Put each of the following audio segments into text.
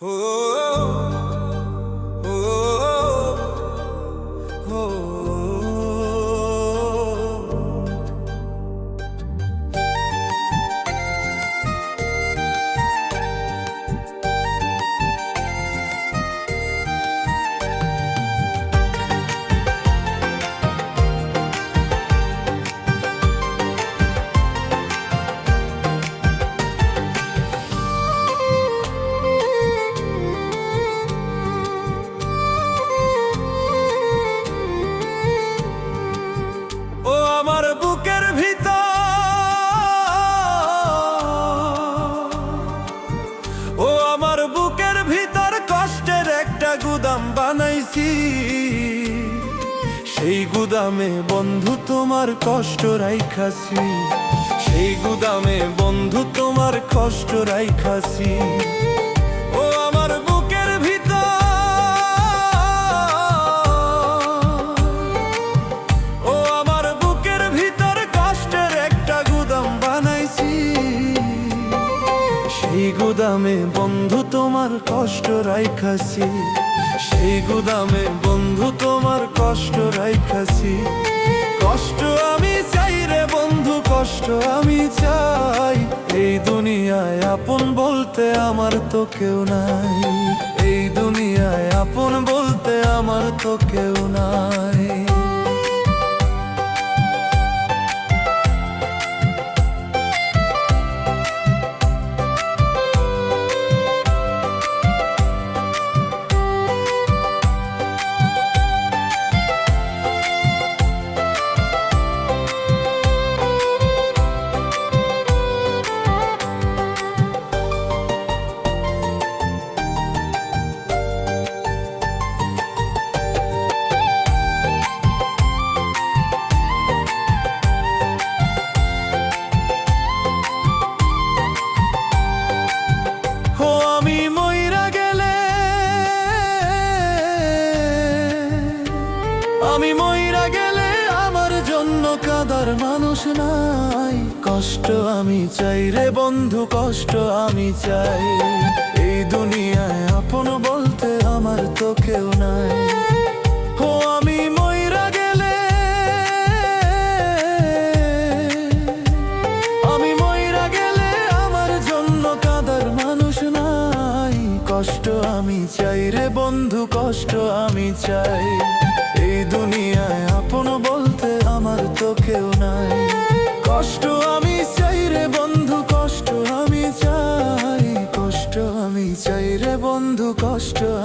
ও বানাইছি। সেই গুদামে বন্ধু তোমার কষ্ট রাইখাছি। সেই গুদামে বন্ধু তোমার কষ্ট রাইখাছি। ও আমার বুকের ভিতর। ও আমার বুকের ভিতর কষ্টের একটা গুদাম বানাইছি। সেই গুদামে তোমার কষ্ট রাইখাছি, সেই গুদামে বন্ধু তোমার কষ্ট রাইখাছি। কষ্ট আমি চাই রে বন্ধু, কষ্ট আমি চাই। এই দুনিয়ায় আপন বলতে আমার তো কেউ নাই। এই দুনিয়ায় আপন বলতে আমার তো কেউ নাই। মানুষ নাই। কষ্ট আমি চাই রে বন্ধু, কষ্ট আমি চাই। এই দুনিয়ায় আপন বলতে আমার তো কেউ নাই। ও আমি মইরা গেলে। আমি মইরা গেলে আমার জন্য কাদার মানুষ নাই। কষ্ট আমি চাই রে বন্ধু, কষ্ট আমি চাই। এই দুনিয়ায় আপন বলতে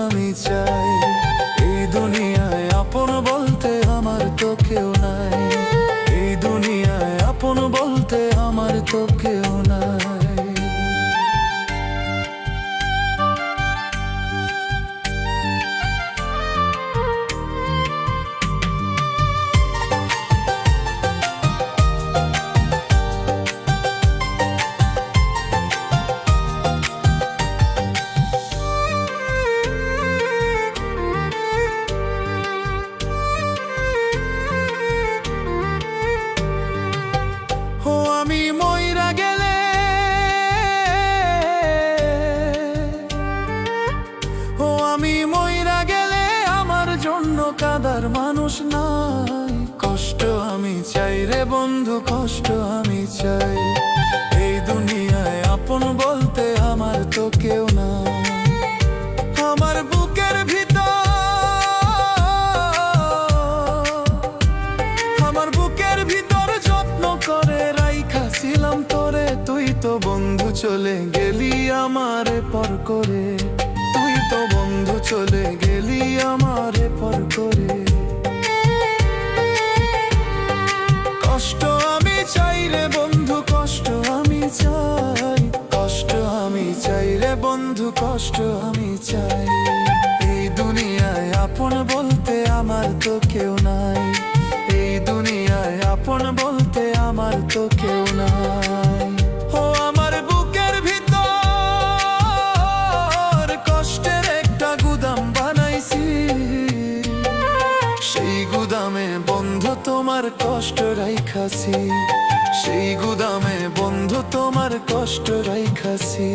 আমি চাই। এই দুনিয়ায় আপন বলতে আমার তো কেউ নাই। এই দুনিয়ায় আপন বলতে আমার তো কেউ নাই। কাদার মানুষ নাই। কষ্ট আমি চাই রে বন্ধু, কষ্ট আমি চাই। এই দুনিয়ায় আপন বলতে আমার তো কেউ না আমার বুকের ভিতর, আমার বুকের ভিতর যত্ন করে রাইখাছিলাম তোরে। তুই তো বন্ধু চলে গেলি আমারে পর করে। বন্ধু কষ্ট আমি চাই। এই দুনিয়ায় আপন বলতে আমার তো কেউ নাই। এই দুনিয়ায় আপন বলতে আমার তো কেউ নাই। ও আমার বুকের ভিতর কষ্টের একটা গুদাম বানাইছি। সেই গুদামে বন্ধু তোমার কষ্ট রাইখাছি। সেই গুদামে বন্ধু তোমার কষ্ট রাইখাছি।